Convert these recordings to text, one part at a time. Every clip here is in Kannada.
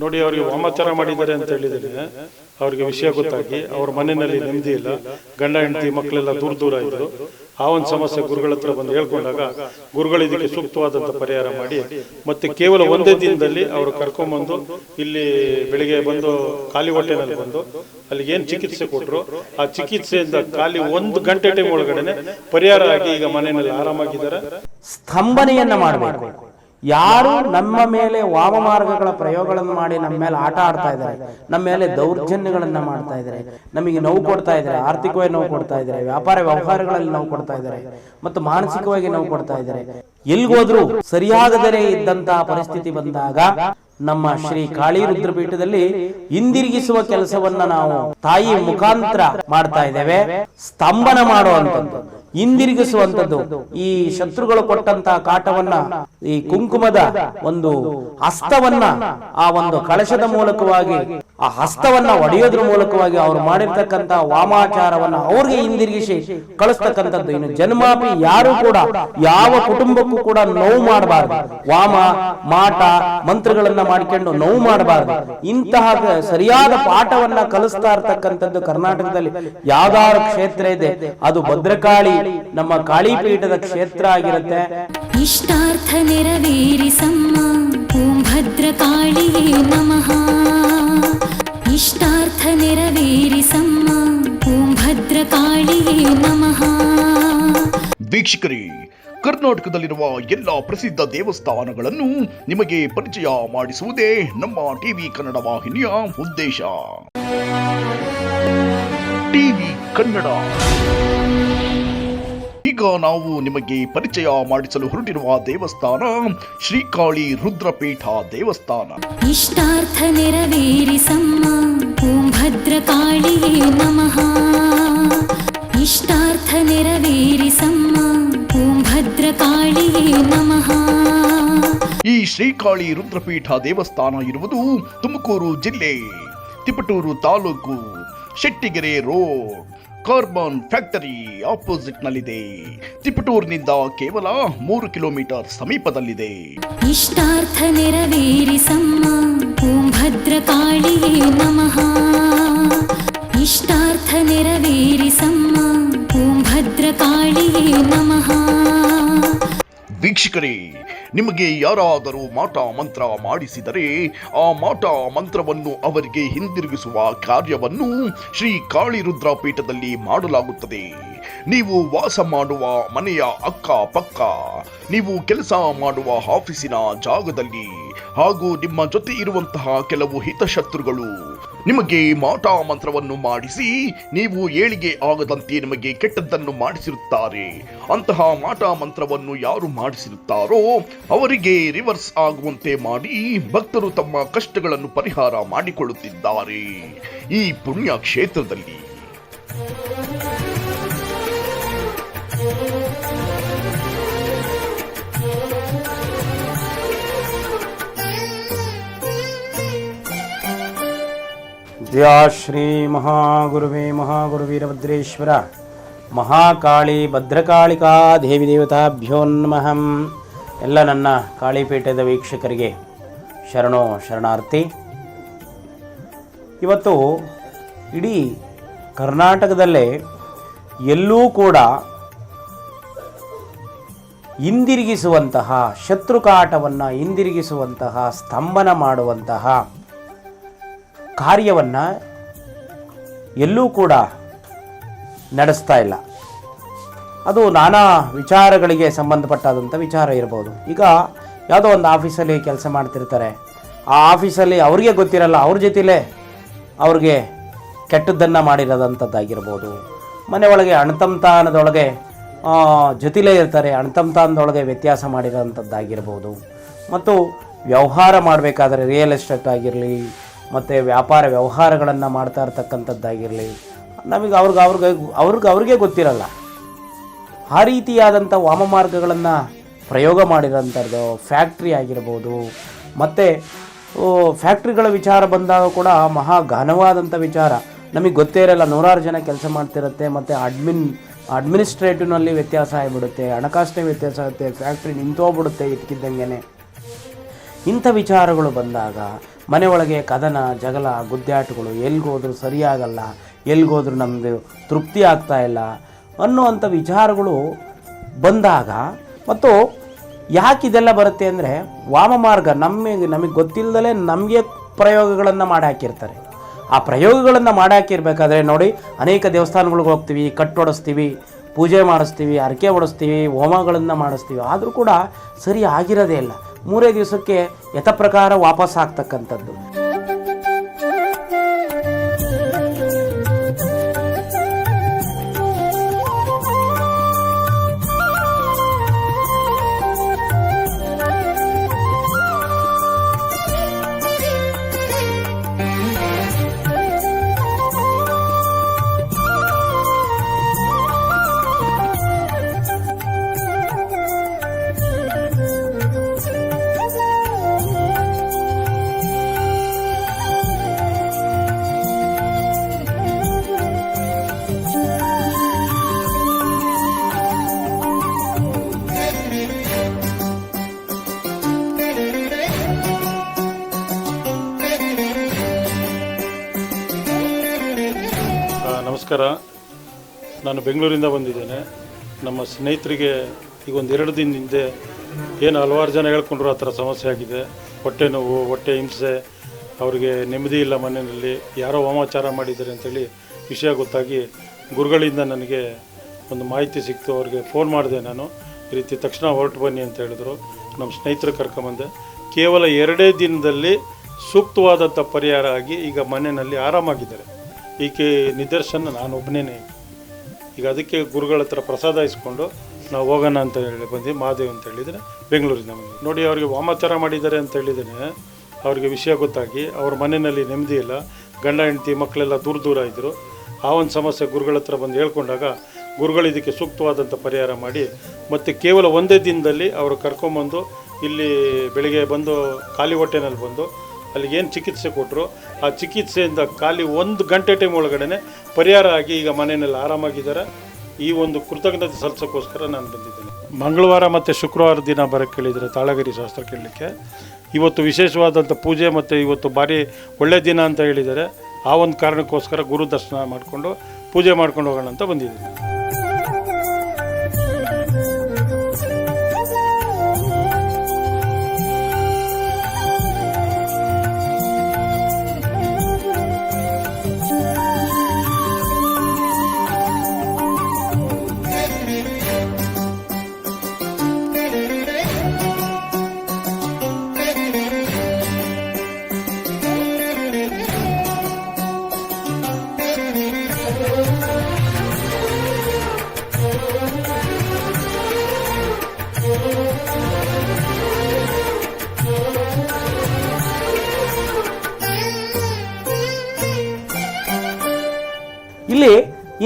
ನೋಡಿ, ಅವರಿಗೆ ವಾಮಾಚಾರ ಮಾಡಿದ್ದಾರೆ ಅಂತ ಹೇಳಿದರೆ ಅವರಿಗೆ ವಿಷಯ ಗೊತ್ತಾಗಿ ಅವ್ರ ಮನೆಯಲ್ಲಿ ನೆಮ್ಮದಿ ಇಲ್ಲ. ಗಂಡ, ಹೆಂಡತಿ, ಮಕ್ಕಳೆಲ್ಲ ದೂರ ದೂರ ಇದ್ರು ಆ ಒಂದು ಸಮಸ್ಯೆ ಗುರುಗಳ ಹತ್ರ ಬಂದು ಹೇಳ್ಕೊಂಡಾಗ ಗುರುಗಳು ಇದಕ್ಕೆ ಸೂಕ್ತವಾದಂತ ಪರಿಹಾರ ಮಾಡಿ, ಮತ್ತೆ ಕೇವಲ ಒಂದೇ ದಿನದಲ್ಲಿ ಅವರು ಕರ್ಕೊಂಬಂದು ಇಲ್ಲಿ ಬೆಳಿಗ್ಗೆ ಬಂದು ಖಾಲಿ ಹೊಟ್ಟೆನಲ್ಲಿ ಬಂದು ಅಲ್ಲಿ ಏನು ಚಿಕಿತ್ಸೆ ಕೊಟ್ಟರು ಆ ಚಿಕಿತ್ಸೆಯಿಂದ ಖಾಲಿ ಒಂದು ಗಂಟೆ ಟೈಮ್ ಒಳಗಡೆನೆ ಪರಿಹಾರ ಆಗಿ ಈಗ ಮನೆಯಲ್ಲಿ ಆರಾಮಾಗಿದ್ದಾರೆ. ಸ್ತಂಭನೆಯನ್ನ ಮಾಡಬೇಕು. ಯಾರು ನಮ್ಮ ಮೇಲೆ ವಾಮ ಮಾರ್ಗಗಳ ಪ್ರಯೋಗಗಳನ್ನು ಮಾಡಿ ನಮ್ಮ ಮೇಲೆ ಆಟ ಆಡ್ತಾ ಇದ್ದಾರೆ. ನಮ್ಮ ಮೇಲೆ ದೌರ್ಜನ್ಯಗಳನ್ನ ಮಾಡ್ತಾ ಇದ್ದಾರೆ. ನಮಗೆ ನೋವು ಕೊಡ್ತಾ ಇದ್ದಾರೆ. ಆರ್ಥಿಕವಾಗಿ ನೋವು ಕೊಡ್ತಾ ಇದ್ದಾರೆ. ವ್ಯಾಪಾರ ವ್ಯವಹಾರಗಳಲ್ಲಿ ನೋವು ಕೊಡ್ತಾ ಇದ್ದಾರೆ. ಮತ್ತು ಮಾನಸಿಕವಾಗಿ ನೋವು ಕೊಡ್ತಾ ಇದ್ದಾರೆ. ಎಲ್ಗೋದ್ರು ಸರಿಯಾಗದರೆ ಇದ್ದಂತಹ ಪರಿಸ್ಥಿತಿ ಬಂದಾಗ ನಮ್ಮ ಶ್ರೀ ಕಾಳಿ ರುದ್ರಪೀಠದಲ್ಲಿ ಹಿಂದಿರುಗಿಸುವ ಕೆಲಸವನ್ನ ನಾವು ತಾಯಿ ಮುಖಾಂತರ ಮಾಡ್ತಾ ಇದ್ದೇವೆ. ಸ್ತಂಭನ ಮಾಡುವಂಥದ್ದು. ಹಿಂದಿರುಗಿಸುವಂಥದ್ದು. ಈ ಶತ್ರುಗಳು ಕೊಟ್ಟಂತಹ ಕಾಟವನ್ನ ಈ ಕುಂಕುಮದ ಒಂದು ಹಸ್ತವನ್ನ ಆ ಒಂದು ಕಳಶದ ಮೂಲಕವಾಗಿ ಆ ಹಸ್ತವನ್ನ ಒಡೆಯೋದ್ರ ಮೂಲಕವಾಗಿ ಅವ್ರು ಮಾಡಿರ್ತಕ್ಕಂತ ವಾಮಾಚಾರವನ್ನ ಅವ್ರಿಗೆ ಹಿಂದಿರುಗಿಸಿ ಕಳಿಸ್ತಕ್ಕಂಥದ್ದು. ಇನ್ನು ಜನ್ಮಾಪಿ ಯಾರು ಕೂಡ ಯಾವ ಕುಟುಂಬಕ್ಕೂ ಕೂಡ ನೋವು ಮಾಡಬಾರ್ದು. ವಾಮ ಮಾಟ ಮಂತ್ರಗಳನ್ನ ಮಾಡಿಕೊಂಡು ನೋವು ಮಾಡಬಾರ್ದು. ಇಂತಹ ಸರಿಯಾದ ಪಾಠವನ್ನ ಕಲಿಸ್ತಾ ಇರ್ತಕ್ಕಂಥದ್ದು ಕರ್ನಾಟಕದಲ್ಲಿ ಯಾವ್ದಾರು ಕ್ಷೇತ್ರ ಇದೆ. ಅದು ಭದ್ರಕಾಳಿ ನಮ್ಮ ಕಾಳಿಪೀಠದ ಕ್ಷೇತ್ರ ಆಗಿರುತ್ತೆ. ಇಷ್ಟಾರ್ಥ ನೆರವೇರಿಸಮ್ಮ. ಓಂ ಭದ್ರಕಾಳಿಯೇ ನಮಃ. ಇಷ್ಟಾರ್ಥ ನೆರವೇರಿಸಮ್ಮ ಓಂ ಭದ್ರಕಾಳಿಯೇ ನಮಃ. ವೀಕ್ಷಕರೇ, ಕರ್ನಾಟಕದಲ್ಲಿರುವ ಎಲ್ಲ ಪ್ರಸಿದ್ಧ ದೇವಸ್ಥಾನಗಳನ್ನು ನಿಮಗೆ ಪರಿಚಯ ಮಾಡಿಸುವುದೇ ನಮ್ಮ ಟಿವಿ ಕನ್ನಡ ವಾಹಿನಿಯ ಉದ್ದೇಶ. ಟಿವಿ ಕನ್ನಡ. ಈಗ ನಾವು ನಿಮಗೆ ಪರಿಚಯ ಮಾಡಿಸಲು ಹೊರಟಿರುವ ದೇವಸ್ಥಾನ ಶ್ರೀಕಾಳಿ ರುದ್ರಪೀಠ ದೇವಸ್ಥಾನ. ಇಷ್ಟಾರ್ಥ ನೆರವೇರಿಸಮ್ಮ ಓಂ ಭದ್ರಕಾಳಿಯೇ ನಮಃ. ಇಷ್ಟಾರ್ಥ ನೆರವೇರಿಸಮ್ಮ ಓಂ ಭದ್ರಕಾಳಿಯೇ ನಮಃ. ಈ ಶ್ರೀಕಾಳಿ ರುದ್ರಪೀಠ ದೇವಸ್ಥಾನ ಇರುವುದು ತುಮಕೂರು ಜಿಲ್ಲೆ Tiptur taluk Shettigere road. Carbon factory ಆಪೋಸಿಟ್ನಲ್ಲಿದೆ. ತಿಪಟೂರ್ನಿಂದ ಕೇವಲ ಮೂರು ಕಿಲೋಮೀಟರ್ ಸಮೀಪದಲ್ಲಿದೆ. ಇಷ್ಟಾರ್ಥ ನೆರವೇರಿಸಮ್ಮ ಓಂ ಭದ್ರಕಾಳಿಯೇ ನಮಃ. ಇಷ್ಟಾರ್ಥ ನೆರವೇರಿಸಮ್ಮ ಓಂ ಭದ್ರಕಾಳಿಯೇ ನಮಃ. ವೀಕ್ಷಕರೇ, ನಿಮಗೆ ಯಾರಾದರೂ ಮಾಟ ಮಂತ್ರ ಮಾಡಿಸಿದರೆ, ಆ ಮಾಟ ಮಂತ್ರವನ್ನು ಅವರಿಗೆ ಹಿಂದಿರುಗಿಸುವ ಕಾರ್ಯವನ್ನು ಶ್ರೀ ಕಾಳಿರುದ್ರ ಪೀಠದಲ್ಲಿ ಮಾಡಲಾಗುತ್ತದೆ. ನೀವು ವಾಸ ಮಾಡುವ ಮನೆಯ ಅಕ್ಕ ಪಕ್ಕ ನೀವು ಕೆಲಸ ಮಾಡುವ ಆಫೀಸಿನ ಜಾಗದಲ್ಲಿ ಹಾಗೂ ನಿಮ್ಮ ಜೊತೆ ಇರುವಂತಹ ಕೆಲವು ಹಿತಶತ್ರುಗಳು ನಿಮಗೆ ಮಾಟಾ ಮಂತ್ರವನ್ನು ಮಾಡಿಸಿ ನೀವು ಏಳಿಗೆ ಆಗದಂತೆ ನಿಮಗೆ ಕೆಟ್ಟದ್ದನ್ನು ಮಾಡಿಸಿರುತ್ತಾರೆ. ಅಂತಹ ಮಾಟ ಮಂತ್ರವನ್ನು ಯಾರು ಮಾಡಿಸಿರುತ್ತಾರೋ ಅವರಿಗೆ ರಿವರ್ಸ್ ಆಗುವಂತೆ ಮಾಡಿ ಭಕ್ತರು ತಮ್ಮ ಕಷ್ಟಗಳನ್ನು ಪರಿಹಾರ ಮಾಡಿಕೊಳ್ಳುತ್ತಿದ್ದಾರೆ. ಈ ಪುಣ್ಯ ಕ್ಷೇತ್ರದಲ್ಲಿ ಶ್ರೀ ಮಹಾಗುರುವೇ ಮಹಾಗುರುವೀರಭದ್ರೇಶ್ವರ, ಮಹಾಕಾಳಿ ಭದ್ರಕಾಳಿಕಾ ದೇವಿ ದೇವತಾಭ್ಯೋ ನಮಃ. ಎಲ್ಲ ನನ್ನ ಕಾಳಿಪೀಠದ ವೀಕ್ಷಕರಿಗೆ ಶರಣೋ ಶರಣಾರ್ಥಿ. ಇವತ್ತು ಇಡೀ ಕರ್ನಾಟಕದಲ್ಲೇ ಎಲ್ಲೂ ಕೂಡ ಹಿಂದಿರುಗಿಸುವಂತಹ ಶತ್ರುಕಾಟವನ್ನು ಹಿಂದಿರುಗಿಸುವಂತಹ ಸ್ತಂಭನ ಮಾಡುವಂತಹ ಕಾರ್ಯವನ್ನು ಎಲ್ಲೂ ಕೂಡ ನಡೆಸ್ತಾ ಇಲ್ಲ. ಅದು ನಾನಾ ವಿಚಾರಗಳಿಗೆ ಸಂಬಂಧಪಟ್ಟಾದಂಥ ವಿಚಾರ ಇರ್ಬೋದು. ಈಗ ಯಾವುದೋ ಒಂದು ಆಫೀಸಲ್ಲಿ ಕೆಲಸ ಮಾಡ್ತಿರ್ತಾರೆ. ಆ ಆಫೀಸಲ್ಲಿ ಅವ್ರಿಗೆ ಗೊತ್ತಿರಲ್ಲ ಅವ್ರ ಜೊತೆಲೇ ಅವ್ರಿಗೆ ಕೆಟ್ಟದ್ದನ್ನು ಮಾಡಿರೋದಂಥದ್ದಾಗಿರ್ಬೋದು ಮನೆ ಒಳಗೆ ಅಣತಂತಾನದೊಳಗೆ ಆ, ಜೊತೆಲೇ ಇರ್ತಾರೆ ಅಣತಂತಾನದೊಳಗೆ ವ್ಯತ್ಯಾಸ ಮಾಡಿರೋಂಥದ್ದಾಗಿರ್ಬೋದು ಮತ್ತು ವ್ಯವಹಾರ ಮಾಡಬೇಕಾದ್ರೆ ರಿಯಲ್ ಎಸ್ಟೇಟ್ ಆಗಿರಲಿ ಮತ್ತು ವ್ಯಾಪಾರ ವ್ಯವಹಾರಗಳನ್ನು ಮಾಡ್ತಾ ಇರ್ತಕ್ಕಂಥದ್ದಾಗಿರಲಿ, ನಮಗೆ ಅವ್ರಿಗೆ ಅವ್ರಿಗೆ ಅವ್ರಿಗೆ ಅವ್ರಿಗೆ ಗೊತ್ತಿರಲ್ಲ. ಆ ರೀತಿಯಾದಂಥ ವಾಮ ಮಾರ್ಗಗಳನ್ನು ಪ್ರಯೋಗ ಮಾಡಿರೋಂಥದ್ದು ಫ್ಯಾಕ್ಟ್ರಿ ಆಗಿರ್ಬೋದು, ಮತ್ತು ಫ್ಯಾಕ್ಟ್ರಿಗಳ ವಿಚಾರ ಬಂದಾಗ ಕೂಡ ಮಹಾ ಘನವಾದಂಥ ವಿಚಾರ. ನಮಗೆ ಗೊತ್ತೇ ಇರಲ್ಲ, ನೂರಾರು ಜನ ಕೆಲಸ ಮಾಡ್ತಿರುತ್ತೆ, ಮತ್ತು ಅಡ್ಮಿನ್, ಅಡ್ಮಿನಿಸ್ಟ್ರೇಟಿವ್ನಲ್ಲಿ ವ್ಯತ್ಯಾಸ ಆಗಿಬಿಡುತ್ತೆ, ಹಣಕಾಸಿನ ವ್ಯತ್ಯಾಸ ಆಗುತ್ತೆ, ಫ್ಯಾಕ್ಟ್ರಿ ನಿಂತೋಗ್ಬಿಡುತ್ತೆ ಇದ್ದಕ್ಕಿದ್ದಂಗೆ ಇಂಥ ವಿಚಾರಗಳು ಬಂದಾಗ ಮನೆ ಕದನ, ಜಗಳ, ಗುದ್ದಾಟಗಳು ಎಲ್ಗೋದ್ರೂ ಸರಿಯಾಗಲ್ಲ ಎಲ್ಲಿಗೋದ್ರೂ ನಮ್ಮದು ತೃಪ್ತಿ ಆಗ್ತಾ ಇಲ್ಲ ಅನ್ನುವಂಥ ವಿಚಾರಗಳು ಬಂದಾಗ ಮತ್ತು ಯಾಕೆ ಇದೆಲ್ಲ ಬರುತ್ತೆ ಅಂದರೆ ವಾಮಮಾರ್ಗ ನಮಗೆ ನಮಗೆ ಗೊತ್ತಿಲ್ಲದಲೇ ನಮಗೆ ಪ್ರಯೋಗಗಳನ್ನು ಮಾಡಿ ಹಾಕಿರ್ತಾರೆ. ಆ ಪ್ರಯೋಗಗಳನ್ನು ಮಾಡಿ ಹಾಕಿರ್ಬೇಕಾದ್ರೆ ನೋಡಿ ಅನೇಕ ದೇವಸ್ಥಾನಗಳಿಗೆ ಹೋಗ್ತೀವಿ, ಕಟ್ಟೊಡಿಸ್ತೀವಿ, ಪೂಜೆ ಮಾಡಿಸ್ತೀವಿ ಅರಕೆ ಹೊಡಿಸ್ತೀವಿ, ಹೋಮಗಳನ್ನು ಮಾಡಿಸ್ತೀವಿ. ಆದರೂ ಕೂಡ ಸರಿ ಆಗಿರೋದೇ ಇಲ್ಲ. ಮೂರೇ ದಿವಸಕ್ಕೆ ಯಥಪ್ರಕಾರ ವಾಪಸ್ ಆಗ್ತಕ್ಕಂಥದ್ದು. ನಮಸ್ಕಾರ. ನಾನು ಬೆಂಗಳೂರಿಂದ ಬಂದಿದ್ದೇನೆ. ನಮ್ಮ ಸ್ನೇಹಿತರಿಗೆ ಈಗ ಒಂದು ಎರಡು ದಿನ ಹಿಂದೆ ಏನು ಹಲವಾರು ಜನ ಹೇಳ್ಕೊಂಡ್ರು ಆ ಥರ ಸಮಸ್ಯೆ ಆಗಿದೆ. ಹೊಟ್ಟೆ ನೋವು, ಹೊಟ್ಟೆ ಹಿಂಸೆ, ಅವರಿಗೆ ನೆಮ್ಮದಿ ಇಲ್ಲ ಮನೆಯಲ್ಲಿ, ಯಾರೋ ವಾಮಾಚಾರ ಮಾಡಿದ್ದಾರೆ ಅಂತೇಳಿ ವಿಷಯ ಗೊತ್ತಾಗಿ ಗುರುಗಳಿಂದ ನನಗೆ ಒಂದು ಮಾಹಿತಿ ಸಿಕ್ತು. ಅವ್ರಿಗೆ ಫೋನ್ ಮಾಡಿದೆ ನಾನು. ಈ ರೀತಿ ತಕ್ಷಣ ಹೊರಟು ಬನ್ನಿ ಅಂತ ಹೇಳಿದ್ರು. ನಮ್ಮ ಸ್ನೇಹಿತರು ಕರ್ಕೊಂಬಂದೆ. ಕೇವಲ ಎರಡೇ ದಿನದಲ್ಲಿ ಸೂಕ್ತವಾದಂಥ ಪರಿಹಾರ ಆಗಿ ಈಗ ಮನೆಯಲ್ಲಿ ಆರಾಮಾಗಿದ್ದಾರೆ. ಈಕೆ ನಿದರ್ಶನ ನಾನು ಒಬ್ಬನೇ ಈಗ ಅದಕ್ಕೆ ಗುರುಗಳ ಹತ್ರ ಪ್ರಸಾದ ಇಸ್ಕೊಂಡು ನಾವು ಹೋಗೋಣ ಅಂತ ಹೇಳಿ ಬಂದು ಮಹಾದೇವ್ ಅಂತ ಹೇಳಿದರೆ ಬೆಂಗಳೂರಿಂದ ನೋಡಿ, ಅವರಿಗೆ ವಾಮಾಚಾರ ಮಾಡಿದ್ದಾರೆ ಅಂತ ಹೇಳಿದರೆ ಅವ್ರಿಗೆ ವಿಷಯ ಗೊತ್ತಾಗಿ ಅವ್ರ ಮನೆಯಲ್ಲಿ ನೆಮ್ಮದಿ ಇಲ್ಲ. ಗಂಡ, ಹೆಂಡತಿ, ಮಕ್ಕಳೆಲ್ಲ ದೂರ ದೂರ ಇದ್ದರು ಆ ಒಂದು ಸಮಸ್ಯೆ ಗುರುಗಳ ಹತ್ರ ಬಂದು ಹೇಳ್ಕೊಂಡಾಗ ಗುರುಗಳು ಇದಕ್ಕೆ ಸೂಕ್ತವಾದಂಥ ಪರಿಹಾರ ಮಾಡಿ ಮತ್ತು ಕೇವಲ ಒಂದೇ ದಿನದಲ್ಲಿ ಅವರು ಕರ್ಕೊಂಬಂದು ಇಲ್ಲಿ ಬೆಳಿಗ್ಗೆ ಬಂದು ಖಾಲಿ ಹೊಟ್ಟೆನಲ್ಲಿ ಬಂದು ಅಲ್ಲಿಗೆ ಏನು ಚಿಕಿತ್ಸೆ ಕೊಟ್ಟರು ಆ ಚಿಕಿತ್ಸೆಯಿಂದ ಖಾಲಿ ಒಂದು ಗಂಟೆ ಟೈಮ್ ಒಳಗಡೆ ಪರಿಹಾರ ಆಗಿ ಈಗ ಮನೆಯಲ್ಲಿ ಆರಾಮಾಗಿದ್ದಾರೆ. ಈ ಒಂದು ಕೃತಜ್ಞತೆ ಸಲ್ಲಿಸೋಕ್ಕೋಸ್ಕರ ನಾನು ಬಂದಿದ್ದೇನೆ. ಮಂಗಳವಾರ ಮತ್ತು ಶುಕ್ರವಾರ ದಿನ ಬರೋಕ್ಕೆ ಕೇಳಿದರೆ ತಾಳಗಿರಿ ಶಾಸ್ತ್ರ ಕೇಳಲಿಕ್ಕೆ. ಇವತ್ತು ವಿಶೇಷವಾದಂಥ ಪೂಜೆ ಮತ್ತು ಇವತ್ತು ಭಾರಿ ಒಳ್ಳೆ ದಿನ ಅಂತ ಹೇಳಿದ್ದಾರೆ ಆ ಒಂದು ಕಾರಣಕ್ಕೋಸ್ಕರ ಗುರು ದರ್ಶನ ಮಾಡಿಕೊಂಡು ಪೂಜೆ ಮಾಡ್ಕೊಂಡು ಹೋಗೋಣ ಅಂತ ಬಂದಿದ್ದೀನಿ.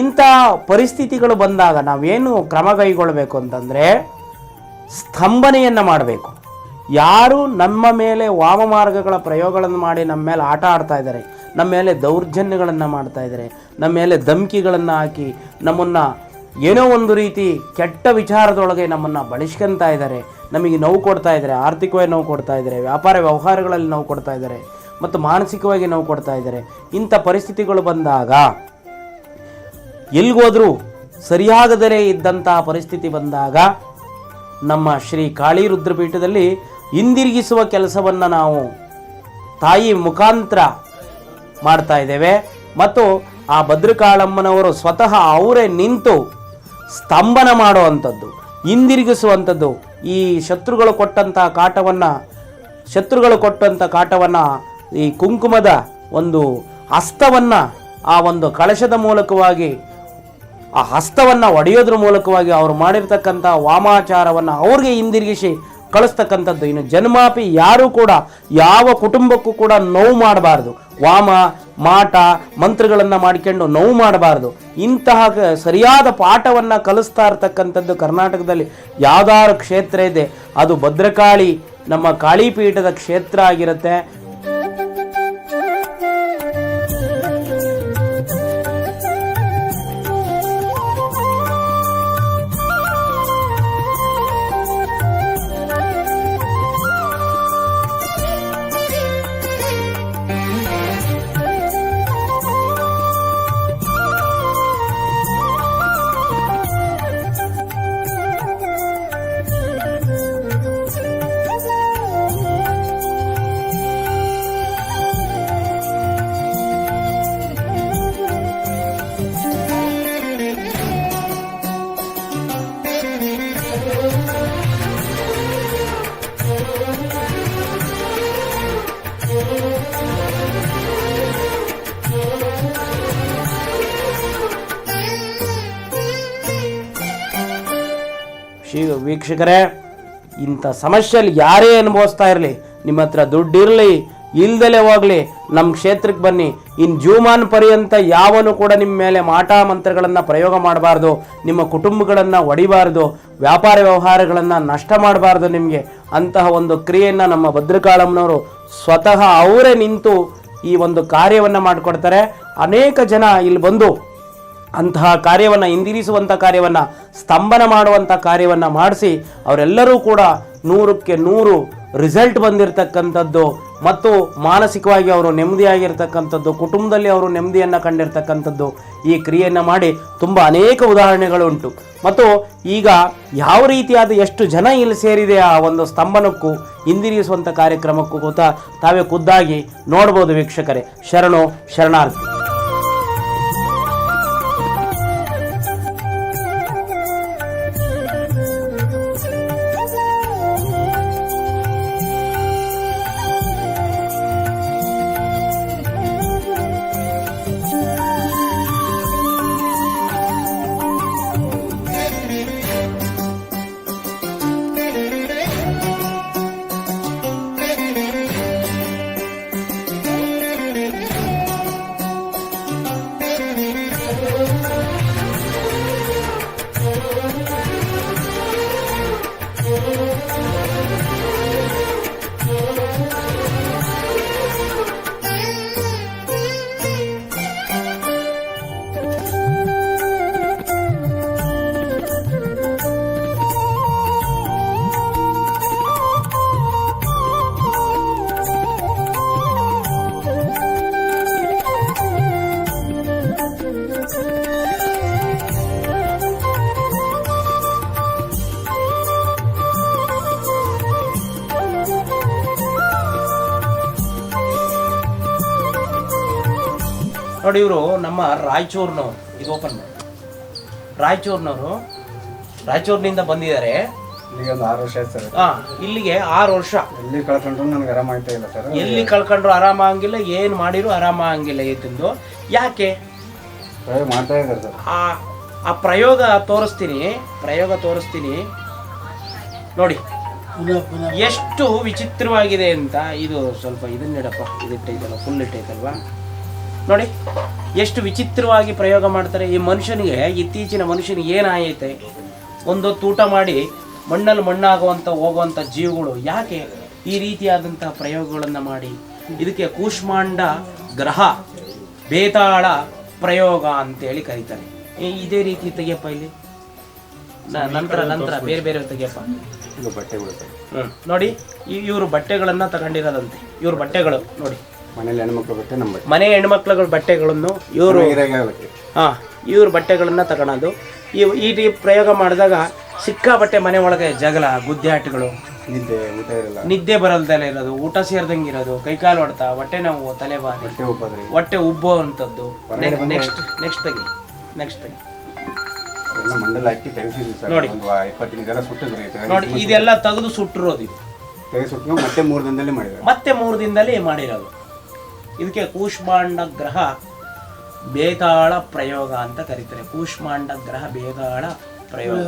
ಇಂಥ ಪರಿಸ್ಥಿತಿಗಳು ಬಂದಾಗ ನಾವೇನು ಕ್ರಮ ಕೈಗೊಳ್ಳಬೇಕು ಅಂತಂದರೆ ಸ್ತಂಭನೆಯನ್ನು ಮಾಡಬೇಕು. ಯಾರು ನಮ್ಮ ಮೇಲೆ ವಾಮಮಾರ್ಗಗಳ ಪ್ರಯೋಗಗಳನ್ನು ಮಾಡಿ ನಮ್ಮ ಮೇಲೆ ಆಟ ಆಡ್ತಾ ಇದ್ದಾರೆ, ನಮ್ಮ ಮೇಲೆ ದೌರ್ಜನ್ಯಗಳನ್ನು ಮಾಡ್ತಾ ಇದ್ದಾರೆ, ನಮ್ಮ ಮೇಲೆ ಧಮಕಿಗಳನ್ನು ಹಾಕಿ ನಮ್ಮನ್ನು ಏನೋ ಒಂದು ರೀತಿ ಕೆಟ್ಟ ವಿಚಾರದೊಳಗೆ ನಮ್ಮನ್ನು ಬಳಸ್ಕೊಂತಾ ಇದ್ದಾರೆ, ನಮಗೆ ನೋವು ಕೊಡ್ತಾ ಇದ್ದಾರೆ, ಆರ್ಥಿಕವಾಗಿ ನೋವು ಕೊಡ್ತಾ ಇದ್ದಾರೆ, ವ್ಯಾಪಾರ ವ್ಯವಹಾರಗಳಲ್ಲಿ ನೋವು ಕೊಡ್ತಾ ಇದ್ದಾರೆ, ಮತ್ತು ಮಾನಸಿಕವಾಗಿ ನೋವು ಕೊಡ್ತಾ ಇದ್ದಾರೆ. ಇಂಥ ಪರಿಸ್ಥಿತಿಗಳು ಬಂದಾಗ ಎಲ್ಗೋದ್ರೂ ಸರಿಯಾಗದರೇ ಇದ್ದಂತಹ ಪರಿಸ್ಥಿತಿ ಬಂದಾಗ ನಮ್ಮ ಶ್ರೀ ಕಾಳಿ ರುದ್ರಪೀಠದಲ್ಲಿ ಹಿಂದಿರುಗಿಸುವ ಕೆಲಸವನ್ನು ನಾವು ತಾಯಿ ಮುಖಾಂತರ ಮಾಡ್ತಾ ಇದ್ದೇವೆ. ಮತ್ತು ಆ ಭದ್ರಕಾಳಮ್ಮನವರು ಸ್ವತಃ ಅವರೇ ನಿಂತು ಸ್ತಂಭನ ಮಾಡುವಂಥದ್ದು, ಹಿಂದಿರುಗಿಸುವಂಥದ್ದು, ಈ ಶತ್ರುಗಳು ಕೊಟ್ಟಂತಹ ಕಾಟವನ್ನು, ಶತ್ರುಗಳು ಕೊಟ್ಟಂಥ ಕಾಟವನ್ನು, ಈ ಕುಂಕುಮದ ಒಂದು ಹಸ್ತವನ್ನು ಆ ಒಂದು ಕಳಶದ ಮೂಲಕವಾಗಿ ಆ ಹಸ್ತವನ್ನು ಒಡೆಯೋದ್ರ ಮೂಲಕವಾಗಿ ಅವರು ಮಾಡಿರ್ತಕ್ಕಂಥ ವಾಮಾಚಾರವನ್ನು ಅವ್ರಿಗೆ ಹಿಂದಿರುಗಿಸಿ ಕಳಿಸ್ತಕ್ಕಂಥದ್ದು. ಇನ್ನು ಜನ್ಮಾಪಿ ಯಾರೂ ಕೂಡ ಯಾವ ಕುಟುಂಬಕ್ಕೂ ಕೂಡ ನೋವು ಮಾಡಬಾರ್ದು. ವಾಮ, ಮಾಟ, ಮಂತ್ರಗಳನ್ನು ಮಾಡಿಕೊಂಡು ನೋವು ಮಾಡಬಾರ್ದು. ಇಂತಹ ಸರಿಯಾದ ಪಾಠವನ್ನು ಕಲಿಸ್ತಾ ಇರ್ತಕ್ಕಂಥದ್ದು ಕರ್ನಾಟಕದಲ್ಲಿ ಯಾವ್ದಾರು ಕ್ಷೇತ್ರ ಇದೆ. ಅದು ಭದ್ರಕಾಳಿ ನಮ್ಮ ಕಾಳಿಪೀಠದ ಕ್ಷೇತ್ರ ಆಗಿರುತ್ತೆ. ಶಿ ವೀಕ್ಷಕರೇ, ಇಂಥ ಸಮಸ್ಯೆಯಲ್ಲಿ ಯಾರೇ ಅನುಭವಿಸ್ತಾ ಇರಲಿ, ನಿಮ್ಮ ಹತ್ರ ದುಡ್ಡಿರಲಿ, ಇಲ್ದಲೇ ಹೋಗಲಿ, ನಮ್ಮ ಕ್ಷೇತ್ರಕ್ಕೆ ಬನ್ನಿ. ಇನ್ನು ಜೂಮಾನ್ ಪರ್ಯಂತ ಯಾವನು ಕೂಡ ನಿಮ್ಮ ಮೇಲೆ ಮಾಟ ಮಂತ್ರಗಳನ್ನು ಪ್ರಯೋಗ ಮಾಡಬಾರ್ದು, ನಿಮ್ಮ ಕುಟುಂಬಗಳನ್ನು ಒಡಿಬಾರ್ದು, ವ್ಯಾಪಾರ ವ್ಯವಹಾರಗಳನ್ನು ನಷ್ಟ ಮಾಡಬಾರ್ದು ನಿಮಗೆ. ಅಂತಹ ಒಂದು ಕ್ರಿಯೆಯನ್ನು ನಮ್ಮ ಭದ್ರಕಾಳಮ್ಮನವರು ಸ್ವತಃ ಅವರೇ ನಿಂತು ಈ ಒಂದು ಕಾರ್ಯವನ್ನು ಮಾಡಿಕೊಡ್ತಾರೆ. ಅನೇಕ ಜನ ಇಲ್ಲಿ ಬಂದು ಅಂತಹ ಕಾರ್ಯವನ್ನು ಹಿಂದಿರಿಸುವಂಥ ಕಾರ್ಯವನ್ನು ಸ್ತಂಭನ ಮಾಡುವಂಥ ಕಾರ್ಯವನ್ನು ಮಾಡಿಸಿ ಅವರೆಲ್ಲರೂ ಕೂಡ ನೂರಕ್ಕೆ ನೂರು ರಿಸಲ್ಟ್ ಬಂದಿರತಕ್ಕಂಥದ್ದು ಮತ್ತು ಮಾನಸಿಕವಾಗಿ ಅವರು ನೆಮ್ಮದಿಯಾಗಿರ್ತಕ್ಕಂಥದ್ದು, ಕುಟುಂಬದಲ್ಲಿ ಅವರು ನೆಮ್ಮದಿಯನ್ನು ಕಂಡಿರ್ತಕ್ಕಂಥದ್ದು ಈ ಕ್ರಿಯೆಯನ್ನು ಮಾಡಿ ತುಂಬ ಅನೇಕ ಉದಾಹರಣೆಗಳುಂಟು. ಮತ್ತು ಈಗ ಯಾವ ರೀತಿಯಾದ ಎಷ್ಟು ಜನ ಇಲ್ಲಿ ಸೇರಿದೆ ಆ ಒಂದು ಸ್ತಂಭನಕ್ಕೂ ಹಿಂದಿರಿಸುವಂಥ ಕಾರ್ಯಕ್ರಮಕ್ಕೂ ಗೊತ್ತಾ, ತಾವೇ ಖುದ್ದಾಗಿ ನೋಡ್ಬೋದು ವೀಕ್ಷಕರೇ. ಶರಣು, ಶರಣಾರ್ಥಿ. ನೋಡಿ ಇವರು ನಮ್ಮ ರಾಯಚೂರಿನವರು. ಇದು ಓಪನ್ ಮಾಡಿ. ರಾಯಚೂರಿನವರು ರಾಯಚೂರಿನಿಂದ ಬಂದಿದ್ದಾರೆ. ಇಲ್ಲಿಗೆ ಒಂದು ಆರು ವರ್ಷ ಆಯ್ತು ಸರ್. ಹಾ ಇಲ್ಲಿಗೆ ಆರು ವರ್ಷ. ಎಲ್ಲಿ ಕಳ್ಕೊಂಡ್ರು ನನಗೆ ಆರಾಮ ಆಯ್ತಾ ಇಲ್ಲ ಸರ್. ಎಲ್ಲಿ ಕಳ್ಕೊಂಡ್ರು ಆರಾಮ ಆಗಂಗಿಲ್ಲ ಏನು ಮಾಡಿರು ಆರಾಮ ಆಗಂಗಿಲ್ಲ ಏತಿಂದು ಯಾಕೆ? ಪ್ರಯೋಗ ಮಾಡ್ತಾ ಇದ್ದಾರೆ ಸರ್. ಆ ಆ ಪ್ರಯೋಗ ತೋರಿಸ್ತೀನಿ ಪ್ರಯೋಗ ತೋರಿಸ್ತೀನಿ. ನೋಡಿ ಎಷ್ಟು ವಿಚಿತ್ರವಾಗಿದೆ ಅಂತ ಇದು ಸ್ವಲ್ಪ ಇದನ್ನಿಡಪ್ಪ ಇದಿಟ್ಟೈತಲ್ಲ ಫುಲ್ ಇಟ್ಟೈತಲ್ವಾ ನೋಡಿ ಎಷ್ಟು ವಿಚಿತ್ರವಾಗಿ ಪ್ರಯೋಗ ಮಾಡ್ತಾರೆ. ಈ ಮನುಷ್ಯನಿಗೆ ಇತ್ತೀಚಿನ ಮನುಷ್ಯನಿಗೆ ಏನಾಯಿತೆ? ಒಂದು ಊಟ ಮಾಡಿ ಮಣ್ಣಲ್ಲಿ ಮಣ್ಣಾಗುವಂಥ ಹೋಗುವಂಥ ಜೀವಗಳು ಯಾಕೆ ಈ ರೀತಿಯಾದಂಥ ಪ್ರಯೋಗಗಳನ್ನು ಮಾಡಿ? ಇದಕ್ಕೆ ಕೂಷ್ಮಾಂಡ ಗ್ರಹ ಬೇತಾಳ ಪ್ರಯೋಗ ಅಂತೇಳಿ ಕರೀತಾರೆ. ಇದೇ ರೀತಿ ತೆಗಿಯಪ್ಪ ಇಲ್ಲಿ? ನಂತರ ನಂತರ ಬೇರೆ ಬೇರೆ ತೆಗಿಯಪ್ಪ. ಬಟ್ಟೆಗಳು. ನೋಡಿ ಇವರು ಬಟ್ಟೆಗಳನ್ನು ತಗೊಂಡಿರೋದಂತೆ. ಇವ್ರ ಬಟ್ಟೆಗಳು ನೋಡಿ. ಮನೇಲಿ ಹೆಣ್ಮಕ್ಳು ಬಟ್ಟೆ ನಮ್ಮ ಮನೆ ಹೆಣ್ಮಕ್ಳುಗಳ ಬಟ್ಟೆಗಳನ್ನು ಇವರು ಹಾ ಇವ್ರ ಬಟ್ಟೆಗಳನ್ನ ತಗೊಳೋದು ಈ ಈ ರೀತಿ ಪ್ರಯೋಗ ಮಾಡಿದಾಗ ಸಿಕ್ಕಾಬಟ್ಟೆ ಮನೆ ಒಳಗೆ ಜಗಳ ಗುದ್ದಾಟಗಳು ನಿದ್ದೆ ಊಟ ಇರಲ್ಲ. ನಿದ್ದೆ ಬರಲ್ದಲೆ ಇರೋದು ಊಟ ಸೇರ್ದಂಗೆ ಇರೋದು ಕೈಕಾಲು ಹೊಡ್ತಾ ಹೊಟ್ಟೆ ನೋವು ತಲೆಬಾರಿ ಬಟ್ಟೆ ಉಬ್ಬದ್ರಿ. ಹೊಟ್ಟೆ ಉಬ್ಬೋ ಅಂಥದ್ದು. ನೆಕ್ಸ್ಟ್ ನೆಕ್ಸ್ಟ್ ತೆಗಿ. ನೆಕ್ಸ್ಟ್ ತೆಗಿ. ಮಂಡಲ ಹಾಕಿ ತೆಗೆಸಿದ್ವಿ ಸರ್. ನೋಡಿ. ಒಂದು ಇಪ್ಪತ್ತೈದು ಜನ ಸುಟ್ಟಿದ್ರಿ ನೋಡಿ ಇದೆಲ್ಲ ತೆಗೆದು ಸುಟ್ಟಿರೋದು ಇದು. ತೆಗೆಸುಟ್ಟು ಮತ್ತೆ ಮೂರು ದಿನದಲ್ಲಿ ಮಾಡಿದ್ರು ಮತ್ತೆ ಮೂರು ದಿನದಲ್ಲಿ ಮಾಡಿರೋದು. ಇದಕ್ಕೆ ಕೂಷ್ಮಾಂಡ ಗ್ರಹ ಬೇತಾಳ ಪ್ರಯೋಗ ಅಂತ ಕರೀತಾರೆ. ಕೂಷ್ಮಾಂಡ ಗ್ರಹ ಬೇತಾಳ ಪ್ರಯೋಗ.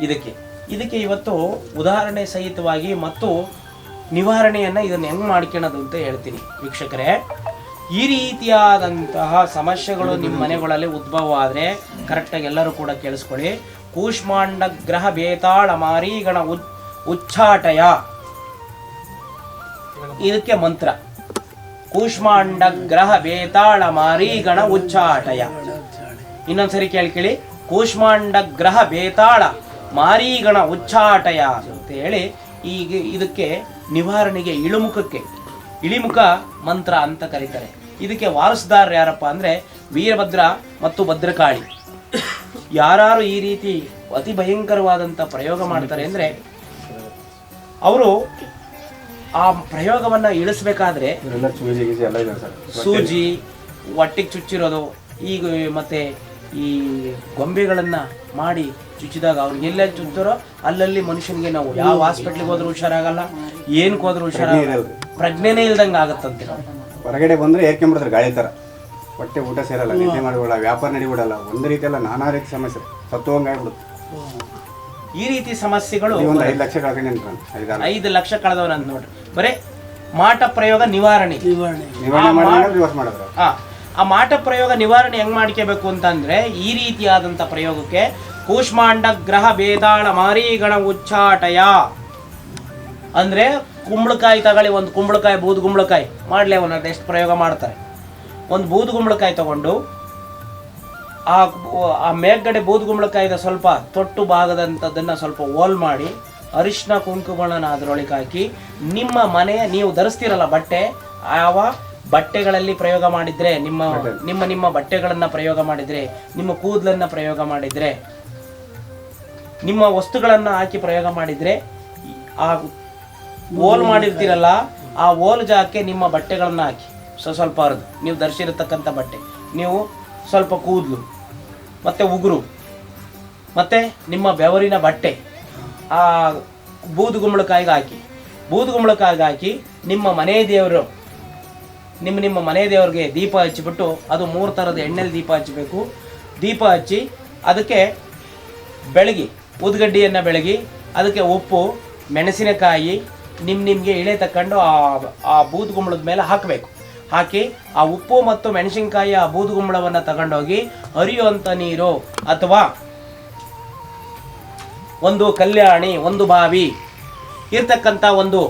ಇದಕ್ಕೆ. ಇದಕ್ಕೆ ಇವತ್ತು ಉದಾಹರಣೆ ಸಹಿತವಾಗಿ ಮತ್ತು ನಿವಾರಣೆಯನ್ನು ಇದನ್ನು ಹೆಂಗೆ ಮಾಡ್ಕೊಳ್ಳೋದು ಅಂತ ಹೇಳ್ತೀನಿ ವೀಕ್ಷಕರೇ. ಈ ರೀತಿಯಾದಂತಹ ಸಮಸ್ಯೆಗಳು ನಿಮ್ಮ ಮನೆಗಳಲ್ಲಿ ಉದ್ಭವ ಆದರೆ ಕರೆಕ್ಟಾಗಿ ಎಲ್ಲರೂ ಕೂಡ ಕೇಳಿಸ್ಕೊಳ್ಳಿ. ಕೂಷ್ಮಾಂಡ ಗ್ರಹ ಬೇತಾಳ ಮಾರೀಗಣ ಉಚ್ ಉಚ್ಚಾಟಯ. ಇದಕ್ಕೆ ಮಂತ್ರ. ಕೂಷ್ಮಾಂಡ ಗ್ರಹ ಬೇತಾಳ ಮಾರೀಗಣ ಉಚ್ಚಾಟಯ. ಇನ್ನೊಂದ್ಸರಿ ಕೇಳಿ ಕೂಷ್ಮಾಂಡ ಗ್ರಹ ಬೇತಾಳ ಮಾರೀಗಣ ಉಚ್ಚಾಟಯ ಅಂತ ಹೇಳಿ ಈಗ ಇದಕ್ಕೆ ನಿವಾರಣೆಗೆ ಇಳುಮುಖಕ್ಕೆ, ಇಳಿಮುಖ ಮಂತ್ರ ಅಂತ ಕರೀತಾರೆ. ಇದಕ್ಕೆ ವಾರಸುದಾರರು ಯಾರಪ್ಪ ಅಂದ್ರೆ ವೀರಭದ್ರ ಮತ್ತು ಭದ್ರಕಾಳಿ. ಯಾರು ಈ ರೀತಿ ಅತಿ ಭಯಂಕರವಾದಂಥ ಪ್ರಯೋಗ ಮಾಡ್ತಾರೆ ಅಂದ್ರೆ, ಅವರು ಆ ಪ್ರಯೋಗವನ್ನ ಇಳಿಸ್ಬೇಕಾದ್ರೆ ಸೂಜಿ ಹೊಟ್ಟೆಗೆ ಚುಚ್ಚಿರೋದು ಈಗ ಮತ್ತೆ ಈ ಗೊಂಬೆಗಳನ್ನ ಮಾಡಿ ಚುಚ್ಚಿದಾಗ ಅವ್ರಿಗೆ ಎಲ್ಲೆಲ್ಲಿ ಚುಚ್ಚಿರೋ ಅಲ್ಲಲ್ಲಿ ಮನುಷ್ಯನಿಗೆ ನಾವು ಯಾವ ಹಾಸ್ಪಿಟ್ಲಿಗೆ ಹೋದ್ರು ಹುಷಾರಾಗಲ್ಲ ಏನಕ್ಕೆ ಹೋದ್ರೂ ಹುಷಾರಾಗಲ್ಲ. ಪ್ರಜ್ಞೆನೇ ಇಲ್ದಂಗೆ ಆಗತ್ತಂತ ಹೊರಗಡೆ ಬಂದರೆ ಮಾಡಿದ್ರೆ ಗಾಳಿ ಥರ ಹೊಟ್ಟೆ ಊಟ ಸೇರಲ್ಲ ನಿದ್ದೆ ಮಾಡಿಬಿಡಲ್ಲ ವ್ಯಾಪಾರ ನಡಿಬಿಡಲ್ಲ ಒಂದು ರೀತಿ ಅಲ್ಲ ನಾನಾ ರೀತಿ ಸಮಸ್ಯೆ. ಸತ್ತು ಈ ರೀತಿ ಸಮಸ್ಯೆಗಳು ಒಂದು ಐದು ಲಕ್ಷ ಕಳ್ಕೊಂಡು ನಿಂತ್ಕೊಂಡು ಐದಾರು ಐದು ಲಕ್ಷ ಕಳೆದವನಂತ ನೋಡ್ರಿ. ಬರೀ ಮಾಟ ಪ್ರಯೋಗ ನಿವಾರಣೆ. ಆ, ಆ ಮಾಟ ಪ್ರಯೋಗ ನಿವಾರಣೆ ಹೆಂಗ್ ಮಾಡ್ಕೋಬೇಕು ಅಂತಂದ್ರೆ ಈ ರೀತಿಯಾದಂಥ ಪ್ರಯೋಗಕ್ಕೆ ಕೂಷ್ಮಾಂಡ ಗ್ರಹ ಬೇತಾಳ ಮಾರಿಗಣ ಉಚ್ಚಾಟಯ. ಅಂದ್ರೆ ಕುಂಬಳಕಾಯಿ ತಗೊಳ್ಳಿ ಒಂದು ಕುಂಬಳಕಾಯಿ ಬೂದು ಕುಂಬಳಕಾಯಿ. ಮಾಡ್ಲಿ ಅವನ ಎಷ್ಟು ಪ್ರಯೋಗ ಮಾಡ್ತಾರೆ. ಒಂದು ಬೂದು ಕುಂಬಳಕಾಯಿ ತಗೊಂಡು ಆ ಆ ಮೇಲ್ಗಡೆ ಬೂದು ಕುಂಬಳಕಾಯಿದ ಸ್ವಲ್ಪ ತೊಟ್ಟು ಭಾಗದಂಥದ್ದನ್ನು ಸ್ವಲ್ಪ ಓಲ್ ಮಾಡಿ ಅರಿಶಿನ ಕುಂಕುಮಗಳನ್ನು ಅದರೊಳಗೆ ಹಾಕಿ ನಿಮ್ಮ ಮನೆಯ ನೀವು ಧರಿಸ್ತಿರಲ್ಲ ಬಟ್ಟೆ ಯಾವ ಬಟ್ಟೆಗಳಲ್ಲಿ ಪ್ರಯೋಗ ಮಾಡಿದ್ರೆ ನಿಮ್ಮ ನಿಮ್ಮ ನಿಮ್ಮ ಬಟ್ಟೆಗಳನ್ನು ಪ್ರಯೋಗ ಮಾಡಿದ್ರೆ ನಿಮ್ಮ ಕೂದಲನ್ನು ಪ್ರಯೋಗ ಮಾಡಿದ್ರೆ ನಿಮ್ಮ ವಸ್ತುಗಳನ್ನು ಹಾಕಿ ಪ್ರಯೋಗ ಮಾಡಿದ್ರೆ ಆ ಓಲ್ ಮಾಡಿರ್ತೀರಲ್ಲ ಆ ಓಲ್ ಜಾಗಕ್ಕೆ ನಿಮ್ಮ ಬಟ್ಟೆಗಳನ್ನು ಹಾಕಿ. ಸೊ ಸ್ವಲ್ಪ ಅರ್ದು ನೀವು ಧರಿಸಿರತಕ್ಕಂಥ ಬಟ್ಟೆ. ನೀವು ಸ್ವಲ್ಪ ಕೂದಲು ಮತ್ತು ಉಗುರು ಮತ್ತು ನಿಮ್ಮ ಬೆವರಿನ ಬಟ್ಟೆ. ಆ ಬೂದು ಗುಂಬಳಕಾಯಿಗೆ ಹಾಕಿ ಬೂದು ಗುಂಬಳಕಾಯಿಗೆ ಹಾಕಿ ನಿಮ್ಮ ಮನೆ ದೇವರು, ನಿಮ್ಮ ನಿಮ್ಮ ಮನೆ ದೇವರಿಗೆ ದೀಪ ಹಚ್ಚಿಬಿಟ್ಟು ಅದು ಮೂರು ಥರದ ಎಣ್ಣೆಲಿ ದೀಪ ಹಚ್ಚಬೇಕು. ದೀಪ ಹಚ್ಚಿ ಅದಕ್ಕೆ ಬೆಳಗಿ ಉದ್ಗಡ್ಡಿಯನ್ನು ಬೆಳಗಿ, ಅದಕ್ಕೆ ಉಪ್ಪು, ಮೆಣಸಿನಕಾಯಿ ನಿಮ್ಮ ನಿಮಗೆ ಇಳೆ ತಕೊಂಡು ಆ ಆ ಬೂದುಗುಂಬಳದ ಮೇಲೆ ಹಾಕಬೇಕು. ಹಾಕಿ ಆ ಉಪ್ಪು ಮತ್ತು ಮೆಣಸಿನಕಾಯಿ ಆ ಬೂದುಗುಂಬಳವನ್ನು ತಗೊಂಡೋಗಿ ಹರಿಯುವಂಥ ನೀರು ಅಥವಾ ಒಂದು ಕಲ್ಯಾಣಿ ಒಂದು ಬಾವಿ ಇರ್ತಕ್ಕಂಥ ಒಂದು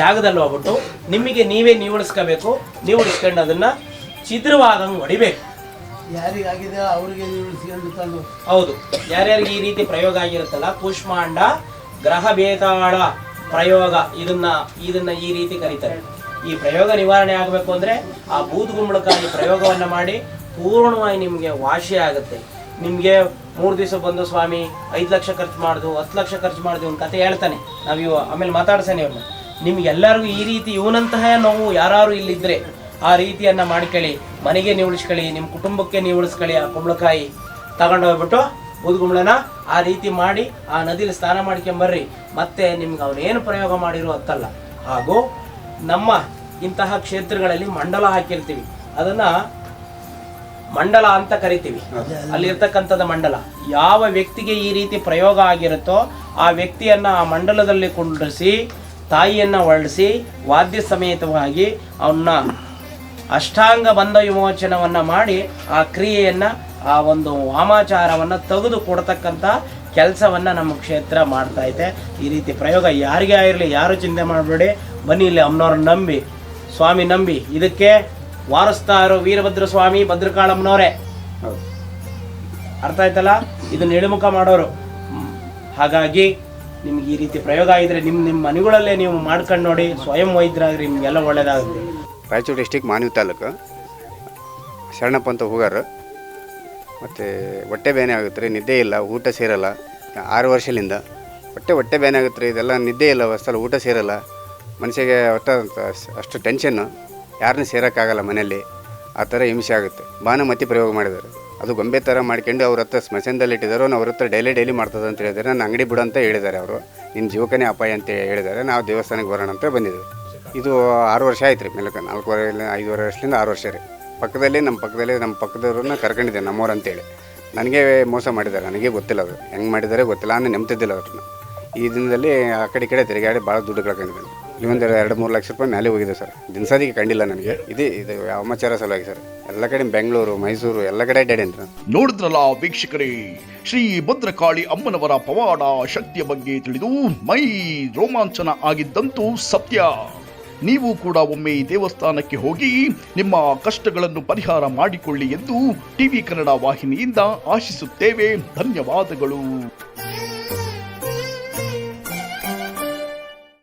ಜಾಗದಲ್ಲಿ ಹೋಗ್ಬಿಟ್ಟು ನಿಮಗೆ ನೀವೇ ನೀವಡಿಸ್ಕೋಬೇಕು ನೀವಡಿಸ್ಕೊಂಡು ಅದನ್ನು ಛಿದ್ರವಾದಂಗೆ ಹೊಡಿಬೇಕು. ಯಾರಿಗಾಗಿದೆ ಅವರಿಗೆ ಉಳಿಸ್ಕೊಂಡು ತಂದು. ಹೌದು ಯಾರ್ಯಾರಿಗೆ ಈ ರೀತಿ ಪ್ರಯೋಗ ಆಗಿರುತ್ತಲ್ಲ ಕೂಷ್ಮಾಂಡ ಗ್ರಹ ಬೇತಾಳ ಪ್ರಯೋಗ ಇದನ್ನ ಇದನ್ನ ಈ ರೀತಿ ಕರೀತಾರೆ. ಈ ಪ್ರಯೋಗ ನಿವಾರಣೆ ಆಗಬೇಕು ಅಂದರೆ ಆ ಬೂದುಗುಂಬಳಕಾಯಿ ಪ್ರಯೋಗವನ್ನು ಮಾಡಿ ಪೂರ್ಣವಾಗಿ ನಿಮಗೆ ವಾಸಿ ಆಗುತ್ತೆ. ನಿಮಗೆ ಮೂರು ದಿವಸ ಬಂದು ಸ್ವಾಮಿ, ಐದು ಲಕ್ಷ ಖರ್ಚು ಮಾಡ್ದು, ಹತ್ತು ಲಕ್ಷ ಖರ್ಚು ಮಾಡ್ದು ಒಂದು ಕತೆ ಹೇಳ್ತಾನೆ. ನಾವು ಇವ, ಆಮೇಲೆ ಮಾತಾಡ್ಸೇನೆ ಇವ್ರನ್ನ ನಿಮ್ಗೆಲ್ಲರಿಗೂ ಈ ರೀತಿ ಇವನಂತಹ ನೋವು ಯಾರು ಇಲ್ಲಿದ್ದರೆ ಆ ರೀತಿಯನ್ನು ಮಾಡ್ಕೊಳ್ಳಿ, ಮನೆಗೆ ನೀವು ಉಳಿಸ್ಕೊಳ್ಳಿ ನಿಮ್ಮ ಕುಟುಂಬಕ್ಕೆ ನೀವು ಉಳಿಸ್ಕೊಳ್ಳಿ ಆ ಕುಂಬಳಕಾಯಿ ತಗೊಂಡು ಹೋಗ್ಬಿಟ್ಟು ಊದ್ಗುಂಬಳನ ಆ ರೀತಿ ಮಾಡಿ ಆ ನದಿಲಿ ಸ್ನಾನ ಮಾಡ್ಕೊಂಬರ್ರಿ ಮತ್ತೆ ನಿಮ್ಗೆ ಅವನೇನು ಪ್ರಯೋಗ ಮಾಡಿರೋ ಅಂತಲ್ಲ ಹಾಗೂ ನಮ್ಮ ಇಂತಹ ಕ್ಷೇತ್ರಗಳಲ್ಲಿ ಮಂಡಲ ಹಾಕಿರ್ತೀವಿ. ಅದನ್ನ ಮಂಡಲ ಅಂತ ಕರಿತೀವಿ. ಅಲ್ಲಿರ್ತಕ್ಕಂಥದ್ದು ಮಂಡಲ. ಯಾವ ವ್ಯಕ್ತಿಗೆ ಈ ರೀತಿ ಪ್ರಯೋಗ ಆಗಿರುತ್ತೋ ಆ ವ್ಯಕ್ತಿಯನ್ನ ಆ ಮಂಡಲದಲ್ಲಿ ಕುಂಡ್ರಿಸಿ ತಾಯಿಯನ್ನ ಹೊರಡಿಸಿ ವಾದ್ಯ ಸಮೇತವಾಗಿ ಅವನ್ನ ಅಷ್ಟಾಂಗ ಬಂಧ ವಿಮೋಚನವನ್ನ ಮಾಡಿ ಆ ಕ್ರಿಯೆಯನ್ನ ಆ ಒಂದು ವಾಮಾಚಾರವನ್ನ ತೆಗೆದು ಕೊಡ್ತಕ್ಕಂಥ ಕೆಲಸವನ್ನ ನಮ್ಮ ಕ್ಷೇತ್ರ ಮಾಡ್ತಾ ಐತೆ ಈ ರೀತಿ ಪ್ರಯೋಗ ಯಾರಿಗೇ ಆಗಿರಲಿ ಯಾರು ಚಿಂತೆ ಮಾಡಬೇಡಿ. ಬನ್ನಿ ಇಲ್ಲಿ ಅಮ್ಮನವ್ರನ್ನ ನಂಬಿ. ಸ್ವಾಮಿ ನಂಬಿ. ಇದಕ್ಕೆ ವಾರಸ್ತಾ ಇರೋ ವೀರಭದ್ರ ಸ್ವಾಮಿ ಭದ್ರಕಾಳಮ್ಮನವರೇ. ಅರ್ಥ ಆಯ್ತಲ್ಲ? ಇದನ್ನ ಇಳಿಮುಖ ಮಾಡೋರು. ಹಾಗಾಗಿ ನಿಮ್ಗೆ ಈ ರೀತಿ ಪ್ರಯೋಗ ಆಗಿದ್ರೆ ನಿಮ್ಮ ನಿಮ್ಮ ಮನೆಗಳಲ್ಲೇ ನೀವು ಮಾಡ್ಕೊಂಡು ನೋಡಿ, ಸ್ವಯಂ ವೈದ್ಯರಾಗ್ರಿ, ನಿಮ್ಗೆಲ್ಲ ಒಳ್ಳೇದಾಗುತ್ತೆ. ರಾಯಚೂರು ಡಿಸ್ಟಿಕ್ ಮಾನ್ಯ ತಾಲೂಕು. ಶರಣಪ್ಪ ಅಂತ ಹೋಗಾರ. ಮತ್ತು ಹೊಟ್ಟೆ ಬೇನೆ ಆಗುತ್ತೆ ರೀ, ನಿದ್ದೆ ಇಲ್ಲ, ಊಟ ಸೇರಲ್ಲ. ಆರು ವರ್ಷದಿಂದ ಹೊಟ್ಟೆ ಹೊಟ್ಟೆ ಬೇನೆ ಆಗುತ್ತೆ ರೀ, ಇದೆಲ್ಲ ನಿದ್ದೆ ಇಲ್ಲ ಹೊಸಲ್ಲ ಊಟ ಸೇರಲ್ಲ. ಮನುಷ್ಯಗೆ ಒಟ್ಟ ಅಷ್ಟು ಟೆನ್ಷನ್ನು ಯಾರನ್ನೂ ಸೇರೋಕ್ಕಾಗಲ್ಲ ಮನೆಯಲ್ಲಿ. ಆ ಥರ ಹಿಂಸೆ ಆಗುತ್ತೆ. ಭಾನುಮತಿ ಪ್ರಯೋಗ ಮಾಡಿದ್ದಾರೆ. ಅದು ಗೊಂಬೆ ಥರ ಮಾಡ್ಕೊಂಡು ಅವ್ರ ಹತ್ರ ಸ್ಮಶಾನದಲ್ಲಿ ಇಟ್ಟಿದ್ದಾರೆ. ಅವ್ರ ಹತ್ರ ಡೈಲಿ ಡೈಲಿ ಮಾಡ್ತದೆ ಅಂತ ಹೇಳಿದ್ದಾರೆ. ನಾನು ಅಂಗಡಿ ಬಿಡು ಅಂತ ಹೇಳಿದ್ದಾರೆ ಅವರು. ನಿನ್ನ ಜೀವಕನೇ ಅಪಾಯ ಅಂತ ಹೇಳಿದ್ದಾರೆ. ನಾವು ದೇವಸ್ಥಾನಕ್ಕೆ ಬರೋಣ ಅಂತ ಬಂದಿದ್ವಿ ಇದು ಆರು ವರ್ಷ ಆಯ್ತು ರೀ. ಮೇಲಕ್ಕೆ ನಾಲ್ಕೂವರೆ ಐದುವರೆ ವರ್ಷದಿಂದ ಆರು ವರ್ಷ ರೀ. ಪಕ್ಕದಲ್ಲಿ ನಮ್ಮ ಪಕ್ಕದಲ್ಲಿ ನಮ್ಮ ಪಕ್ಕದವ್ರನ್ನ ಕರ್ಕೊಂಡಿದ್ದೆ ನಮ್ಮವ್ರು ಅಂತೇಳಿ. ನನಗೆ ಮೋಸ ಮಾಡಿದ್ದಾರೆ. ನನಗೆ ಗೊತ್ತಿಲ್ಲ ಅದು. ಹೆಂಗೆ ಮಾಡಿದ್ದಾರೆ ಗೊತ್ತಿಲ್ಲ. ನಾನು ನೆಮ್ತಿದ್ದಿಲ್ಲ ಅವ್ರನ್ನ ಈ ದಿನದಲ್ಲಿ ಆ ಕಡೆ ಈ ಕಡೆ ತಿರುಗಾಡಿ ಭಾಳ ದುಡ್ಡು ಕಳ್ಕೊಂಡಿದ್ದೀನಿ. ಇವೊಂದು ಎರಡು, ಮೂರು ಲಕ್ಷ ರೂಪಾಯಿ ಮೇಲೆ ಹೋಗಿದೆ ಸರ್. ದಿನಸಾದಿಗೆ ಕಂಡಿಲ್ಲ ನನಗೆ. ಇದು ಇದು ಅಮಾಚಾರ ಸಲುವಾಗಿ ಸರ್. ಎಲ್ಲ ಕಡೆ ಬೆಂಗಳೂರು, ಮೈಸೂರು, ಎಲ್ಲ ಕಡೆ ಅಡ್ಡಾಡೀನಿ ನೋಡಿದ್ರಲ್ಲ ವೀಕ್ಷಕರೇ, ಶ್ರೀ ಭದ್ರಕಾಳಿ ಅಮ್ಮನವರ ಪವಾಡ ಶಕ್ತಿಯ ಬಗ್ಗೆ ತಿಳಿದು ಮೈ ರೋಮಾಂಚನ ಆಗಿದ್ದಂತೂ ಸತ್ಯ. ನೀವು ಕೂಡ ಒಮ್ಮೆ ಈ ದೇವಸ್ಥಾನಕ್ಕೆ ಹೋಗಿ ನಿಮ್ಮ ಕಷ್ಟಗಳನ್ನು ಪರಿಹಾರ ಮಾಡಿಕೊಳ್ಳಿ ಎಂದು ಟಿವಿ ಕನ್ನಡ ವಾಹಿನಿಯಿಂದ ಆಶಿಸುತ್ತೇವೆ. ಧನ್ಯವಾದಗಳು.